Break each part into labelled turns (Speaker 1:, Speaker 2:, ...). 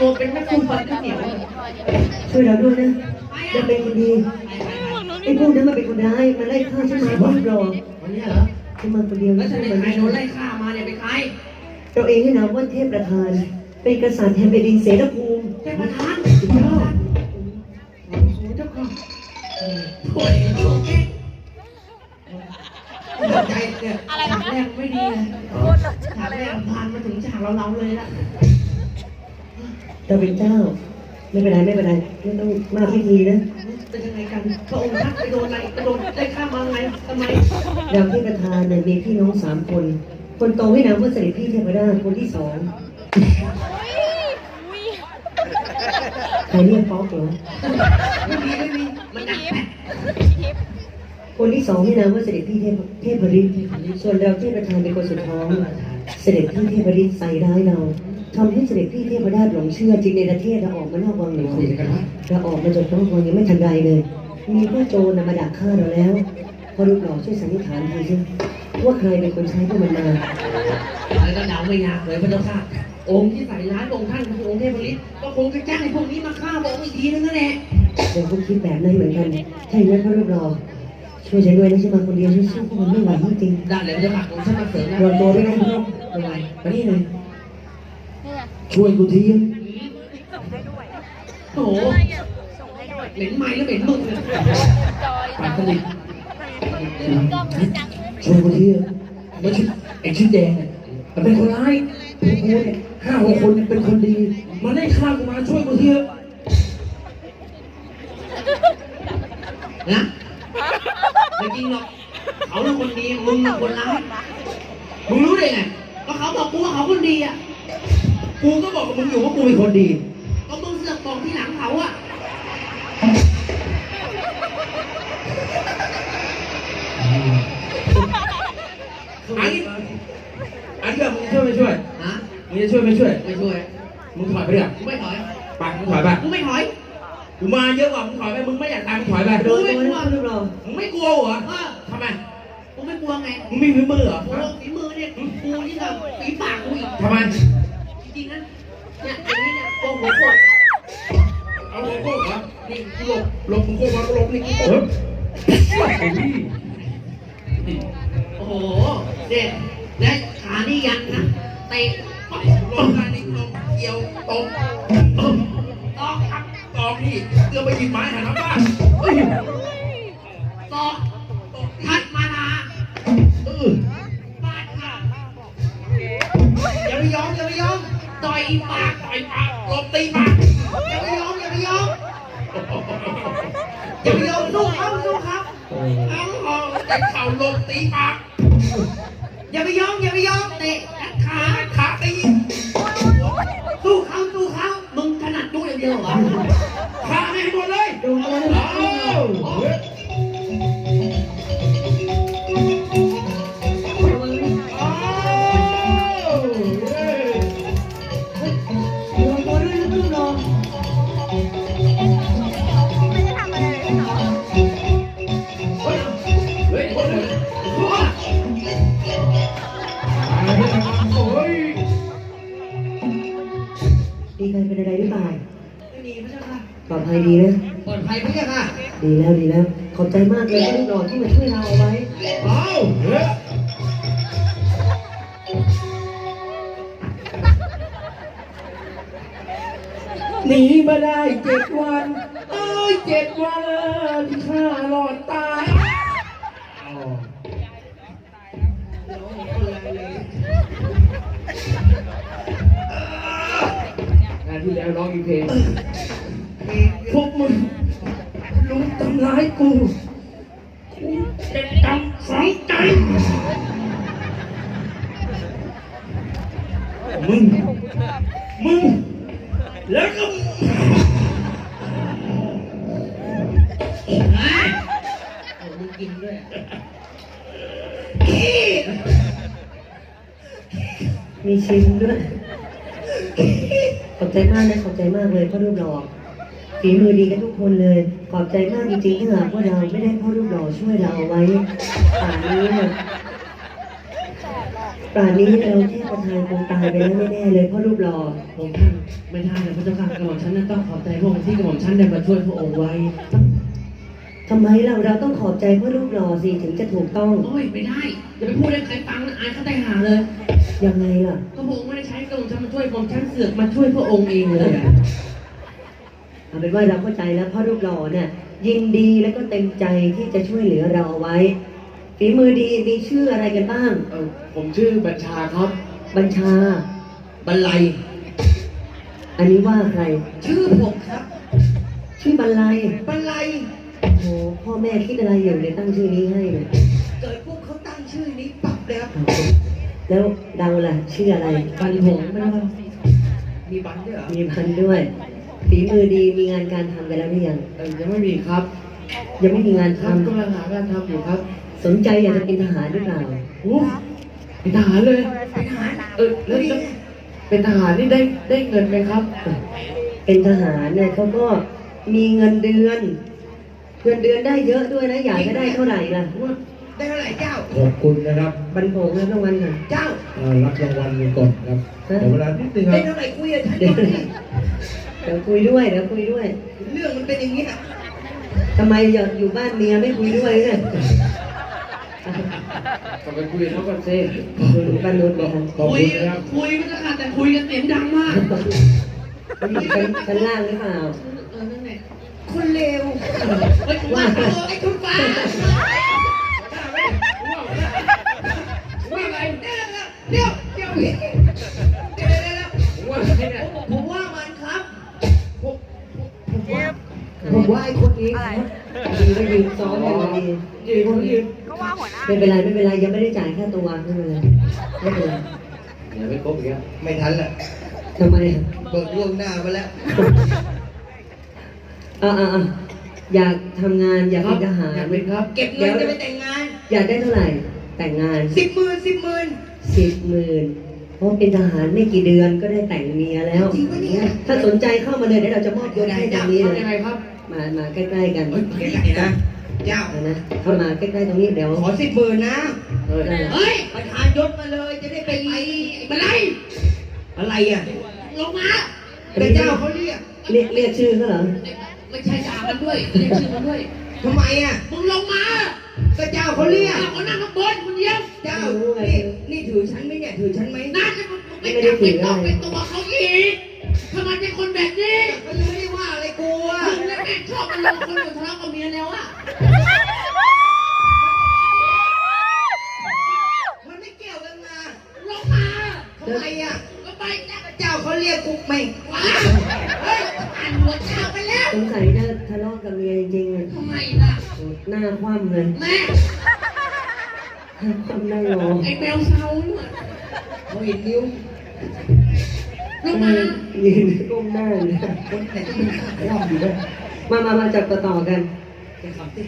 Speaker 1: ตัวเป็นแม่คุณฟันข้าวเหนียว
Speaker 2: ช่วยเราด้วยนะจะเป็นคนดีไอ้พวกนั้นมันเป็นคนร้ายมันไล่ฆ่าฉันมาพ่อรอ
Speaker 1: วันนี้เหรอ
Speaker 2: ฉันมาคนเดียว
Speaker 1: แล้
Speaker 2: ไม่
Speaker 1: วฉั
Speaker 2: ใช่
Speaker 1: น
Speaker 2: เห
Speaker 1: เป็
Speaker 2: มือนน
Speaker 1: ใคร
Speaker 2: กัน
Speaker 1: โดนไล่ฆ่ามาเนี่ยเป็นใคร
Speaker 2: ตัวเองให้นามว่าเทพประธาน เป็นกษัตริย์แห่งแผ่นดินเสรภูมิ
Speaker 1: เทพทาน
Speaker 2: สุดยอด
Speaker 1: โอ้โหเจ้าค่ะโอ้ยโอเคใจเนี่ยฉากแรกไม่ดีเลยฉากแรกผ่านมาถึงฉากเราเราเลยละ
Speaker 2: เราเป็นเจ้า ไม่เป็นไรไม่เป็นไรไม่ต้องมาพิธีนะ
Speaker 1: เป็นยังไงกันพระองค์ท่านไปโดนอะไรไปโดนได้ฆ่ามาไงทำไม
Speaker 2: เราเทพประธานเนี่ยมีพี่น้องสามคน คนโตให้นามว่าเสด็จพี่เทพดาคนที่สองใครเรียกป๊อกเหรอ
Speaker 1: ไม่มีไม่มีมันหนักแปะ
Speaker 2: คนที่สองให้นามว่าเสด็จพี่เทพเทพฤทธิ์ส่วนเราเทพประธานเป็นคนสุดท้อง เสด็จพี่เทพฤทธิ์ใส่ร้ายเรา ทำให้เสด็จพี่เทพดาหลงเชื่อจึงในประเทศเราออกมานอกวังหลวงเราออกมาจากนอกวังยังไม่ทันไรเลย มีผู้โจรน่ะมาดักฆ่าเราแล้วพอรูปหล่อช่วยสันนิษฐานทีสิว่าใครเป็นคนใช้พวกมันมา
Speaker 1: แล้วก็เดาไม่ยากเลยพระเจ้าค่ะองค์ที่ใส่ร้ายองค์ท่านคือองค์เทพฤทธิ์ก็คงจะจ้างไอ้พวกนี้มาฆ่าพระองค์อีกทีนึงนั่นแหละ
Speaker 2: เดี๋ยวผมคิดแบบนั้นเหมือนกันถ้าอย่างนั้นพระรูปหล่อช่วยฉันด้วยนะฉันมาคนเดียวฉันสู้พวกมันไม่ไหวจริง
Speaker 1: ได้เลยพระเจ้าค่ะองค์ท่านมาเสริมนะ
Speaker 2: ๆรวมตัวด้วยนะพี่
Speaker 1: เป็นไร
Speaker 2: มานี่หน่อย ช่วยกูที
Speaker 1: โอ้โหเหม็นไม้แล้วเหม็นมึงเนี่ยปากสลิด
Speaker 2: ช่วยกูที
Speaker 3: แล้วชุดไอ้ชุดแดงเนี่ยมันเป็นคนร้ายพวกกูเนี่ยห้าหกคนเนี่ยเป็นคนดี มันได้ฆ่ากูมาช่วยกูทีเถอะ
Speaker 1: นะไม่จริงหรอกเขาเป็นคนดีมึงเป็นคนร้ายมึงรู้ได้ไงก็เขาบอกกูว่าเขาคนดีอะ
Speaker 3: กูก็บอกกับมึงอยู่ว่ากูเป็นคนดี
Speaker 1: ก็มึงเสือกบอกที่หลังเขาอะ
Speaker 3: อันนี้อันนี้มึงช่วยไม่ช่วย
Speaker 1: ฮะ
Speaker 3: มึงจะช่วยไม่ช่วย
Speaker 1: ไม่ช่วย
Speaker 3: มึงถอยไปเดี๋ยว
Speaker 1: กูไม่ถอย
Speaker 3: ไปมึงถอยไป
Speaker 1: กูไม่ถอย
Speaker 3: กูมาเยอะกว่ามึงถอยไป มึงไม่อยากตายมึงถอยไป
Speaker 2: โดนตัวนะพระรูปหล่อ
Speaker 3: มึงไม่กลัวเหรอ
Speaker 1: เออ
Speaker 3: ทำไม
Speaker 1: กูไม่กลัวไง
Speaker 3: มึงมีฝีมือเหรอ
Speaker 1: กูฝีมือเนี่ยกูนี่แบบฝีปากกูอีก
Speaker 3: ทำไม
Speaker 1: หัวโขด
Speaker 3: เอาโลโก้เหรอนี่กูหลบหลบมึงโก้มาก็หลบนี่กูตบโอ้โห
Speaker 1: โอ้โหเนี่ยและขานี่ยันนะเตะปั๊บ
Speaker 3: ลงได้นี่ลงเกี่ยวตบ
Speaker 1: ตอกครับ
Speaker 3: ตอกนี่เกือบไปหยิบไม้หันหน้าบ้านเฮ้ย
Speaker 1: ตอกทัดมานา
Speaker 3: เออ
Speaker 1: บาดขาอย่าไปยอมอย่าไปยอมต่อยปาก
Speaker 3: ต่อยปาก หลบตีปาก
Speaker 1: อย่าไปยอมอย่าไปยอมอย่าไปยอมสู้เขาสู้เขา
Speaker 3: เอาหองแต่เข่าหลบตีปาก
Speaker 1: อย่าไปยอมอย่าไปยอมเตะกัดขา
Speaker 3: ขาตี
Speaker 1: สู้เขาสู้เขามึงถนัดดูอย่างเดียวเหรอ
Speaker 2: ปลอดภัยดีนะ
Speaker 1: ปลอดภัยพระเจ้าค่ะ
Speaker 2: ดีแล้วดีแล้ว ขอบใจมากเลยพระรูปหล่อที่มาช่วยเราเอาไว้
Speaker 3: เอาเฮ้ยหนีมาได้เจ็ดวัน เอ้ยเจ็ดวันที่ข้ กิ
Speaker 1: นด้วย
Speaker 2: มีชิมด้วยขอบใจมากนะขอบใจมากเลยพ่อรูปหล่อฝีมือดีกันทุกคนเลย ขอบใจมากจริงๆที่หากว่าเราไม่ได้พ่อรูปหล่อช่วยเราเอาไว้ป่านนี้เนี่ยป่านนี้เราเทพประธานคงตายไปแล้วแน่ๆเลยเพราะรูปหล่อ
Speaker 1: ผมท่านไม่ท่านเลยพระเจ้าค่ะกระหม่อมฉันนั้นต้องขอบใจพระองค์ที่กระหม่อมฉันได้มาช่วยพระองค์ไว้
Speaker 2: ทำไมเราเราต้องขอบใจเพราะรูปหล่อสิถึงจะถูกต้อง
Speaker 1: โอ้ยไม่ได้อย่าไปพูดให้ใครฟังนะอายเขาแต่หาเลย
Speaker 2: ยังไงล่ะ
Speaker 1: ก็พระองค์ไม่ได้ใช้กระหม่อมฉันมาช่วยกระหม่อมฉันเสือกมาช่วยพระองค์เองเลยอะ
Speaker 2: เอาเป็นว่าเราเข้าใจแล้วเพราะรูปหล่อเนี่ยยินดีแล้วก็เต็มใจที่จะช่วยเหลือเราเอาไว้ฝีมือดีมีชื่ออะไรกันบ้าง
Speaker 4: เออผมชื่อบัญชาครับ
Speaker 2: บัญชา
Speaker 1: บรรลัย
Speaker 2: อันนี้ว่าใคร
Speaker 1: ชื่อผมครับ
Speaker 2: ชื่อบรรลัย
Speaker 1: บรรลัย
Speaker 2: โอ้โหพ่อแม่คิดอะไรอยู่เลยตั้งชื่อนี้ให้เนี่ย
Speaker 1: เกิดปุ๊บเขาตั้งชื่อนี้ปั๊บเลยครับ
Speaker 2: แล้วเราล่ะชื่ออะไร
Speaker 1: บันหงไม่ว่ามีบันด้วยเหรอ
Speaker 2: มีพันด้วย ฝีมือดีมีงานการทำกันแล้วหรือยัง
Speaker 4: เออยังไม่มีครับ
Speaker 2: ยังไม่มีงาน
Speaker 4: ครับ
Speaker 2: ทำ
Speaker 4: กำลังหางานทำอยู่ครับ
Speaker 2: สนใจอยากจะเป็นทหารหรือเปล่า
Speaker 4: โอ้เป็นทหารเลย
Speaker 1: เป็นทหาร
Speaker 4: เออแล้วจะเป็นทหารนี่ได้ได้เงินไหมครับ
Speaker 2: เป็นทหารเนี่ยเขาก็มีเงินเดือน เงินเดือนได้เยอะด้วยนะใหญ่ก็ได้เท่าไหร่ล่ะ
Speaker 4: ว่า
Speaker 1: ได้เท่าไหร่เจ้า
Speaker 5: ขอบคุณนะครับ
Speaker 2: บันโผงแล้วรางวัลค่ะ
Speaker 1: เจ้า
Speaker 5: เอ่อรับรางวัลกันก่อนครับขอเวลานิดนึงค
Speaker 1: ได้
Speaker 5: รับ
Speaker 1: เท่าไหร่คุยกับฉันก่อนดิ
Speaker 2: เดี๋ยวคุยด้วยเดี๋ยวคุยด้วย
Speaker 1: เรื่องมันเป็นอย่างนี้อะ
Speaker 2: ทำไมอยู่อยู่บ้านเมียไม่คุยด้วยเนี่ย
Speaker 4: ก็ไปคุยกับเขาก่อนสิ
Speaker 2: ดูบ้านนู้นกัน
Speaker 5: ขอบ
Speaker 1: คุ
Speaker 5: คุ
Speaker 1: ย
Speaker 5: ณนะครับ
Speaker 1: คุยไม่ต้องค่ะแต่คุยกันเสียงดังมาก
Speaker 2: ชั้นชั้นล่างหรือเปล่า
Speaker 1: เออนั่นแหละ คนเลวเฮ้ยว่าเออไอ้คุณฟ้า
Speaker 4: ว่าอะไร
Speaker 1: เดี๋ยวเดี๋ยวเดี๋ยวเดี๋ยวเดี๋ยวเดี๋ยว
Speaker 4: ว่าอะไรเนี่ย
Speaker 1: ผมว่ามันครับผมผมว่าผมว่าไอ้คนนี้ครับ
Speaker 2: ดีก็ยืนซ้อนกันมาดี
Speaker 4: ยืนคนยืน
Speaker 2: ไม่เป็นไรไม่เป็นไรยังไม่ได้จ่ายค่าตัวไม่เป็นไรไม่เป็นไร
Speaker 4: อย่าไปคบอีกแล้ว
Speaker 1: ไม่ทันละ
Speaker 2: ทำไมอะ
Speaker 1: เบิกล่วงหน้ามาแล้ว
Speaker 2: อ่าอ่าอ่าอยากทำงานอยาก
Speaker 4: ครั
Speaker 2: เป็
Speaker 4: บ
Speaker 2: นทหาร
Speaker 4: อยากเป็นครับ
Speaker 1: เก็บเงินจะไปแต่งงาน
Speaker 2: อยากได้เท่าไหร่ แต่งงาน
Speaker 1: สิบหมื่นสิบหมื่น
Speaker 2: สิบหมื่นเพราะเป็นทหารไม่กี่เดือนก็ได้แต่งเมียแล้ว
Speaker 1: จริงปะเนี่ย
Speaker 2: ถ้าสนใจเข้ามาเลยเดี๋ยวเราจะมอบยศให้ตรงนี้เลย
Speaker 4: ทำยังไงครับ
Speaker 2: มามาใกล้ๆกัน
Speaker 1: เฮ้ยเดี๋ยวนะเจ้า
Speaker 2: เอานะเข้ามาใกล้ๆตรงนี้เดี๋ยว
Speaker 1: ขอสิบหมื่นนะ
Speaker 4: เออ
Speaker 2: เออ
Speaker 1: เฮ้ยประธานยศมาเลยจะได้ไปไปอะไรอะไรอะลงมาแต่เจ้าเขาเรียก
Speaker 2: เรียกเรียกชื่อเขาเหรอ
Speaker 1: ไม่ใช่ด่ามันด้วยเรียกชื่อมันด้วย ทำไมอะมึงลงมาก็เจ้าเขาเรียก เขานั่งข้างบนคนเดียวเจ้า นี่นี่ถือฉันไหมเนี่ยถือฉันไหมน่าจะมึงไปจับไปต้องเป็นตัวเขาอีกทำไมเป็นคนแบบนี้เขายังไม่ได้ว่าอะไรกูอะมึงแล้วแม่งชอบมันลงคนอยู่ทะเลาะกับเมียแล้วอะ
Speaker 2: เลย
Speaker 1: แม่
Speaker 2: หน้าคว่ำหน้ารอ
Speaker 1: ไอ้แมวเซาเนี่ยเขาเห็นนิ้วลงมา
Speaker 2: ยืนก้มหน้าเลย
Speaker 1: คนไหนที่มันขาดรอบอยู่ด้วย
Speaker 2: มามามาจับต่อต่อๆกัน
Speaker 1: จะขับสิ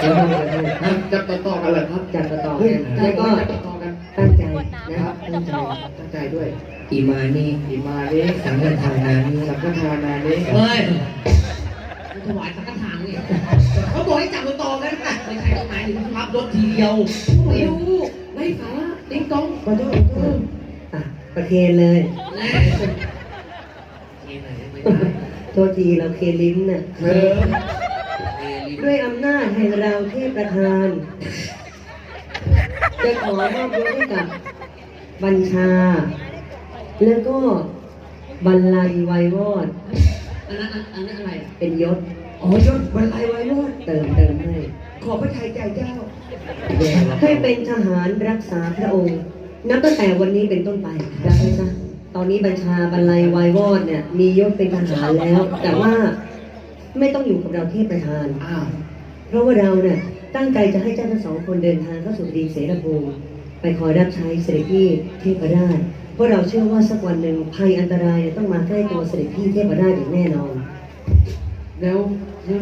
Speaker 2: เดี๋ยวเราจะ
Speaker 4: จะต่อต่อกันเลยครับ
Speaker 2: จับต่อต่อๆ
Speaker 4: เฮ้ย
Speaker 2: กันแล้วก็
Speaker 4: จะต่อต่อกัน
Speaker 2: ตั้งใจนะครับตั้งใจ
Speaker 4: ตั้งใจด้วย
Speaker 1: อีมานี่
Speaker 4: อีมานี้
Speaker 1: สังฆทานนานี่
Speaker 4: สังฆทานานี้
Speaker 1: เฮ้ยกูถวายสังฆทานเนี่ยเขา บอกให้จับตัวต่อกันนะไม่ใช่ตรงไหนถึงรับรถทีเดียวไม่รู้ไม่สาระติ๊งตอง
Speaker 2: ขอโทษขอโทษอะประเคนเลย
Speaker 1: แน่เคนไหนไม่ได้
Speaker 2: โทษทีเราเคนลิ้นน่ะ
Speaker 4: เออ
Speaker 1: เคนลิ้น
Speaker 2: ด้วยอำนาจแห่งเราเทพประธาน จะขอมอบยศให้กับบัญชา แล้วก็บรรลัยไวยวอด
Speaker 1: อันนั้นอันอันนั้นอะไรอะ
Speaker 2: เป็นยศ
Speaker 1: อ๋อยศบรรลัยไว้รอด
Speaker 2: เติมเติมให้
Speaker 1: ขอพระทัยใจเจ้า
Speaker 2: ให้เป็นทหารรักษาพระองค์ นับตั้งแต่วันนี้เป็นต้นไปได้ไหมจ๊ะตอนนี้บัญชาบรรลัยไวยวอดเนี่ย มียศเป็นทหารแล้ว แต่ว่าไม่ต้องอยู่กับเราเทพประธาน
Speaker 4: อ้าว
Speaker 2: เพราะว่าเราเนี่ยตั้งใจจะให้เจ้าทั้งสองคนเดินทางเข้าสู่ดีเสนาภูมิไปคอยรับใช้เสด็จพี่เทพราชเพราะเราเชื่อว่าสักวันหนึ่งภัยอันตรายเนี่ยต้องมาใกล้ตัวเสด็จพี่เทพราชอย่างแน่นอน
Speaker 4: แล้วแล้ว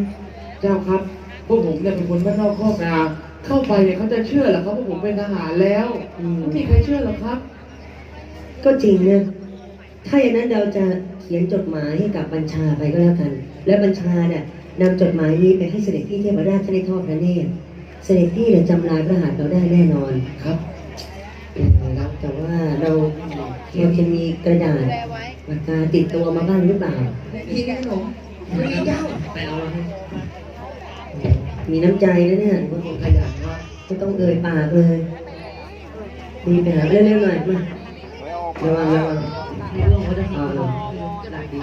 Speaker 4: เจ้าครับ พวกผมเนี่ยเป็นคนบ้านนอกครอบนาเข้าไปเนี่ยเขาจะเชื่อเหรอครับว่าผมเป็นทหารแล้ว
Speaker 2: อืม
Speaker 4: ไม่มีใครเชื่อหรอกครับ
Speaker 2: ก็จริงนะถ้าอย่างนั้นเราจะเขียนจดหมายให้กับบัญชาไปก็แล้วกัน และบัญชาเนี่ยนำจดหมายนี้ไปให้เสด็จพี่เทพราชท่านได้ทอดพระเนตรเสด็จพี่เนี่ยจำลายพระหัตถ์เราได้แน่นอน
Speaker 4: ครับ
Speaker 2: ครับแต่ว่าเราเราจะมีกระดาษปากกาติดตัวมาบ้างหรือเปล่า
Speaker 6: กินขนม มีเจ้า
Speaker 1: ไปเอาแล้ว
Speaker 2: มีน้ำใจนะเนี่ย
Speaker 1: คนขยันมาก
Speaker 2: ไม่ต้องเอ่ยปากเลยดีไปหาเร็วๆหน่อยมาระวังระวัง
Speaker 1: ไม่ลงก็ได้เอาลงได้ดี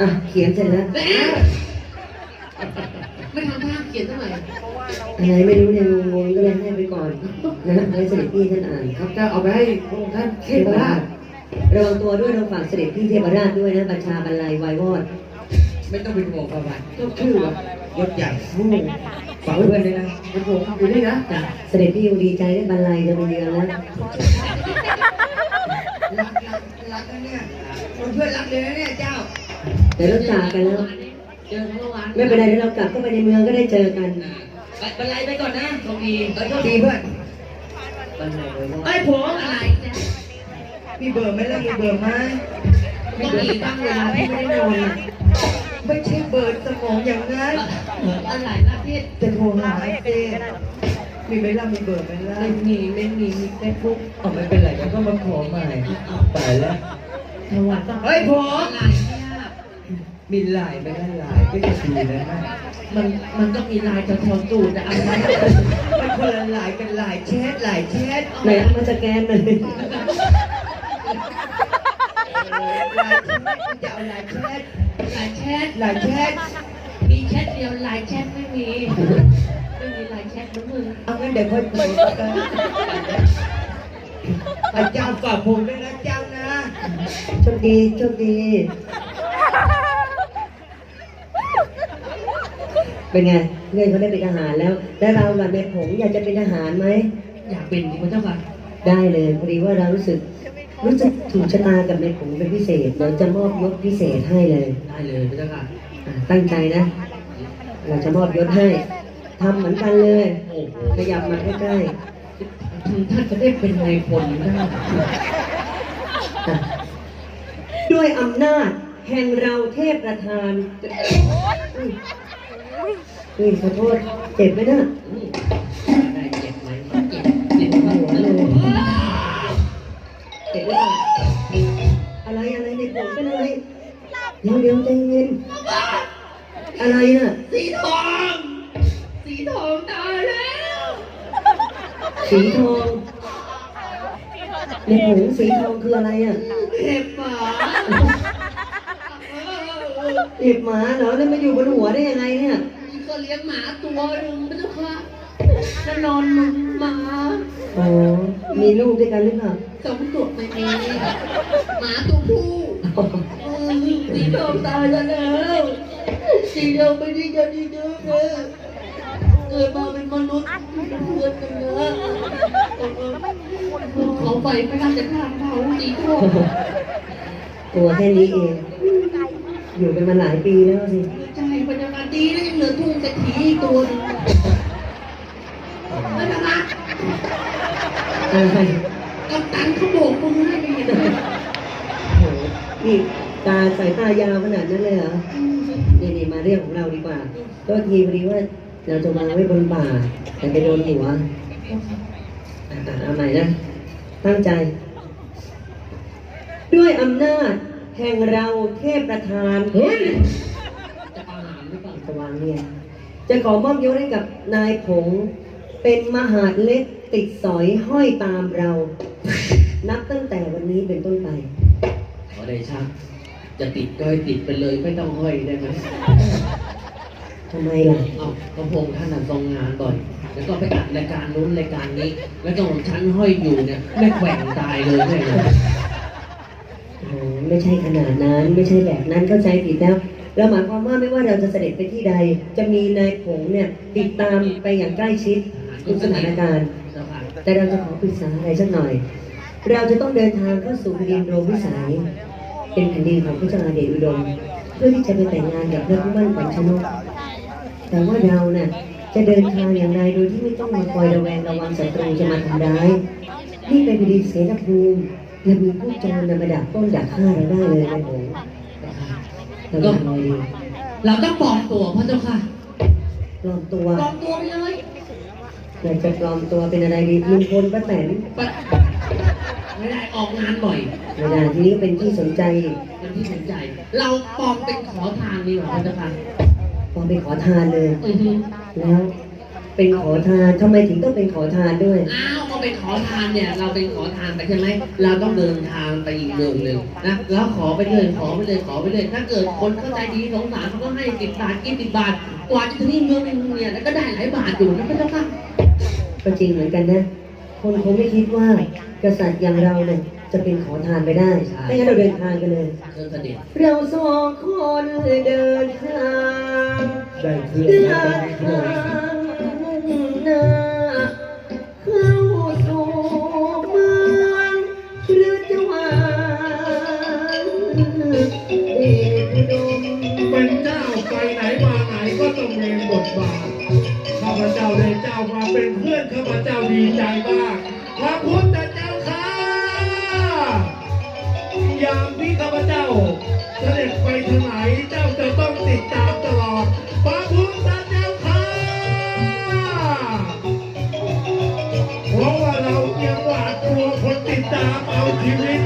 Speaker 2: อะเขียนเสร็จแล้ว
Speaker 1: ไม่ทำท่าเขียนเท่าไหร่
Speaker 2: อะไรไม่รู้เนี่ยงงๆก็เลยให้ไปก่อนนะให้เสด็จพี่ท่านอ่าน
Speaker 1: ครับจะเอาไปให้พระองค์ท่านเทพราช
Speaker 2: ระวังตัวด้วยเราฝากเสด็จพี่เทพราชด้วยนะบัญชาบรรลัยวายวอด
Speaker 1: ไม่ต้องเป็นห่วงประวัติก็ชื่อว่าย
Speaker 6: ศใหญ่
Speaker 1: ฝากไว้เพื่อนเลยนะเป็นห่วงอยู่นี่นะจ้ะ
Speaker 2: เสด็จพี่ดีใจได้บรรลัยจะไปเยือนแล้ว
Speaker 6: รักรักรักนะเนี่ยคนเพื่อนรักเลยนะเนี่ยเจ้า
Speaker 2: เดี๋ยวเราจากกันแล้ว
Speaker 1: เจอเมื่อวาน
Speaker 2: ไม่เป็นไรเดี๋ยวเรากลับเข้าไปในเมืองก็ได้เจอกัน
Speaker 1: ไปบรรลัยไปก่อนนะโชคดี
Speaker 6: เออโชคดีเพื่อน
Speaker 1: บรรลัยไว้ว่าไอ้ผมอะไรจ๊ะ
Speaker 6: มีเบอร์ไหมล่ะมีเบอร์ไหม
Speaker 1: ต้องมีบ้งเวลาที่ไม่ได้นอนอะ
Speaker 6: ไม่ใช่เบอร์สมองอย่างนั้น
Speaker 1: อะไรนะพี่
Speaker 6: จะโทรหาเต้มีไหมล่ะมีเบอร์ไหมล่ะ
Speaker 1: ไม่มีไม่มีมีเฟซบุ๊ก
Speaker 6: เอาไม่เป็นไรเดี๋ยวก็มาขอใหม่ตายแล้ว
Speaker 1: สวัสดี
Speaker 6: เฮ้ยผม
Speaker 1: อ
Speaker 6: มีลน์ไมล่ะไลน์ก็จะดีนะ
Speaker 1: มันมันก็มีลายจะทอนตูดแต่อะไร
Speaker 6: มันคนละไลน์กันไลน์แชทไลน์แชท
Speaker 2: ไหนเอามาสแกนเลย
Speaker 6: ทจะเอาไลน์แชท
Speaker 1: ลายแชท
Speaker 6: ไลน์แชท
Speaker 1: มีแชทเดียวลายแชทไม่มีไม่มีลายแชทเหมือนมึง
Speaker 6: เอางั้นเดี๋ยวค่อยคุยกันอาจารย์ฝากผมด้วยนะเจ้านะ
Speaker 2: โชคดีโชคดีเป็นไงเพื่อนเขาได้เป็นทหารแล้ว แล้วเราล่ะในผงอยากจะเป็นทหารไหม
Speaker 1: อยากเป็นจริงพระเจ้าค่ะ
Speaker 2: ได้เลยพอดีว่าเรารู้สึก รู้สึกถูกชะตากับในผงเป็นพิเศษเราจะมอบยศพิเศษให้เลย
Speaker 1: ได้เลยพระเจ้าค่ะ
Speaker 2: อะตั้งใจนะ เราจะมอบยศให้ทำเหมือนกันเลย
Speaker 1: โอ้โห
Speaker 2: ขยับมาใกล้
Speaker 1: ถึงท่านจะได้เป็นนายพลได้
Speaker 2: ๆอะด้วยอำนาจแห่งเราเทพประธานอุ้ยอุ้ยขอโทษเจ็บไหมนะ
Speaker 1: ได้เจ็บไหมเจ็บเจ็บหัวเลย
Speaker 2: เจ็บไหมล่ะอะไรอะไรในผมเป็นอะไรเดี๋ยวเดี๋ยวใจเย็นอะไรน่ะ
Speaker 1: สีทอง สีทองตายแล้ว
Speaker 2: สีทองในผงสีทองคืออะไรอะ
Speaker 1: เห็บหมา
Speaker 2: เจ็บหมาเหรอแล้วมาอยู่บนหัวได้ยังไงเนี่ย
Speaker 1: ก็เลี้ยงหมาตัวหนึ่งพระเจ้าค่ะ แล้วนอนลุมหมา
Speaker 2: อ๋อมีลูกด้วยกันหรือเปล่า
Speaker 1: สองตัวไม่มีหมาตัวผู้เออสีทองตายแล้วสีเดียวไม่ได้จะดีเด้อเลยเกิดมาเป็นมนุษย์เป็นเพื่อนกันนะเขาไปไม่น่าจะทำเขาสีทอง
Speaker 2: ตัวแค่นี้เอง อยู่กันมาหลายปีแล้วสิ
Speaker 1: ใจบรรยากาศดีแล้วยังเหลือทุ่งเศรษฐีอีกตัวหนึง
Speaker 2: อะไร
Speaker 1: กำตันเขาโบกมือให้เห็นเลย
Speaker 2: โหนี่ตาสายตายาวขนาดนั้นเลยเหรอนี่นี่มาเรื่องของเราดีกว่า ก็ทีพอดีว่าเราจะวาไว้บนบ่า แต่ไปโดนหัวอะเอาใหม่นะ ตั้งใจ ด้วยอำนาจแห่งเราเทพประธาน เฮ้ย
Speaker 1: จะปาหลานหรือเปล่า
Speaker 2: จะวางเนี่ย จะขอมอบยศให้กับนายผง เป็นมหาดเล็ก ติดสอยห้อยตามเรา นับตั้งแต่วันนี้เป็นต้นไป
Speaker 1: ขอได้ช่างจะติดก็ให้ติดไปเลยไม่ต้องห้อยได้ไหม
Speaker 2: ทำไมล่ะ
Speaker 1: เอ้าพระพงษ์ท่านน่ะทรงงานบ่อย แล้วก็ไปอัดรายการนู้นรายการนี้ แล้วก็ของฉันห้อยอยู่เนี่ยไม่แขว่งตายเลยไม่เลย
Speaker 2: โอ้โหไม่ใช่ขนาดนั้น ไม่ใช่แบบนั้นเข้าใจผิดแล้ว เราหมายความว่าไม่ว่าเราจะเสด็จไปที่ใด จะมีนายผงเนี่ยติดตามไปอย่างใกล้ชิดทุกสถานการณ์
Speaker 1: เจ้าค่ะ
Speaker 2: แต่เราจะขอปรึกษาอะไรสักหน่อย เราจะต้องเดินทางเข้าสู่แผ่นดินโรมวิสัย เป็นแผ่นดินของพระเจ้าอาเดชอุดม เพื่อที่จะไปแต่งงานกับพระผู้มั่นขวัญชนกแต่ว่าเราเนี่ยจะเดินทางอย่างไรโดยที่ไม่ต้องมาคอยระแวงระวังศัตรูจะมาทำร้ายนี่เป็นแผ่นดินเสนาภูมิและมีผู้โจรนำมาดักปล้นดักฆ่าเราได้เลยนะผมเราทำไงดี
Speaker 1: เราต้องปลอมตัวพระเจ้าค่ะ
Speaker 2: ปลอมตัว
Speaker 1: ปลอมตัวไปเลย
Speaker 2: ป อยากจะปลอมตัวเป็นอะไรดีลุงพลป้าแตน
Speaker 1: ปะไม่ได้ออกงานบ่อย
Speaker 2: ไม่ได้ทีนี้ก็เป็นที่สนใจอีก
Speaker 1: มันที่สนใจ เราปลอมเป็นขอทานดีกว่าพระเจ้าค่ะ
Speaker 2: พอไปขอทานเลย
Speaker 1: อือฮึ
Speaker 2: แล้วเป็นขอทานทำไมถึงต้องเป็นขอทานด้วย
Speaker 1: อ้าวก็เป็นขอทานเนี่ย เราเป็นขอทานไปใช่ไหม เราต้องเดินทางไปอีกเดินหนึ่งนะ แล้วขอไปเลยขอไปเลยขอไปเลยถ้าเกิดคนเข้าใจดีสงสารเขาก็ให้สิบบาทกี่สิบบาท กว่าจะถึงที่เมืองหนึงเนี่ยแล้วก็ได้หลายบาทอยู่นะพระเจ้าค่ะ
Speaker 2: ก็จริงเหมือนกันนะ คนคงไม่คิดว่ากษัตริย์อย่างเราเนี่ยจะเป็นขอทานไปได้
Speaker 1: ใช่
Speaker 2: ไม่งั้นเราเดินทางกันเลย
Speaker 1: เชิญเสด็จ
Speaker 2: เราสองคนเดินทาง
Speaker 5: ได้เครื่อง
Speaker 2: เดิ
Speaker 5: แล้ว
Speaker 2: น
Speaker 5: ตอน เจ้าได้เจ้ามาเป็นเพื่อนข้าพเจ้าดีใจมากพระพุทธเจ้าค่ะยามที่ข้าพเจ้าเสด็จไปทางไหนเจ้าจะต้องติดตามตลอดพระพุทธเจ้าค่ะเพราะว่าเรายังหวาดกลัวคนติดตามเอาชีวิต